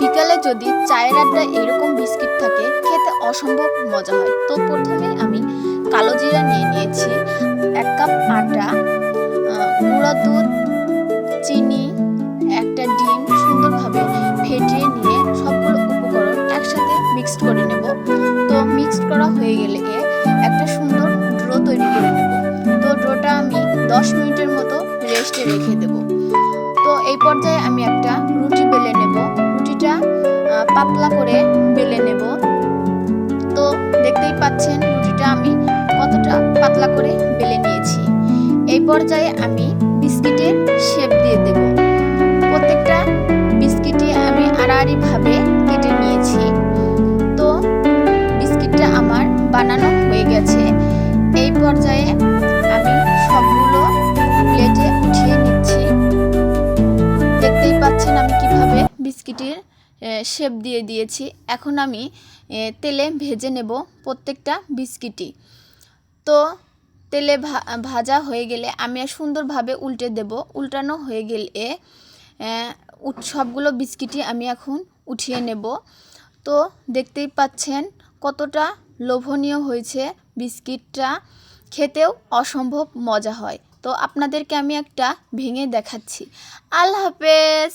বিকালে যদি চায়ের আড্ডায় এরকম বিস্কিট থাকে, খেতে অসম্ভব মজা হয়। তো প্রথমে আমি কালো জিরা নিয়ে নিয়েছি, এক কাপ আটা গুঁড়া দুধ, চিনি, একটা ডিম সুন্দরভাবে ফেটিয়ে নিয়ে সবগুলো উপকরণ একসাথে মিক্সড করে নেব। তো মিক্সড করা হয়ে গেলে একটা সুন্দর ড্রো তৈরি করে নেব। তো ড্রোটা আমি দশ মিনিটের মতো রেস্টে রেখে দেব। তো এই পর্যায়ে আমি একটা রুটি বেলে নেব। রুটিটা পাতলা করে বেলে নেব। তো দেখতেই পাচ্ছেন রুটিটা আমি কতটা পাতলা করে বেলে নিয়েছি। এই পর্যায়ে আমি বিস্কিটের শেপ দিয়ে দেব। প্রত্যেকটা বিস্কিটই আমি আড়াআড়িভাবে কেটে নিয়েছি। তো বিস্কিটটা আমার বানানো কীভাবে বিস্কিটের শেপ দিয়ে দিয়েছি। এখন আমি তেলে ভেজে নেব প্রত্যেকটা বিস্কিটই। তো তেলে ভাজা হয়ে গেলে আমি সুন্দরভাবে উল্টে দেব। উল্টানো হয়ে গেলে সবগুলো বিস্কিটই আমি এখন উঠিয়ে নেব। তো দেখতেই পাচ্ছেন কতটা লোভনীয় হয়েছে বিস্কিটটা। খেতেও অসম্ভব মজা হয়। তো আপনাদেরকে আমি একটা ভেঙে দেখাচ্ছি। আল্লাহ হাফেজ!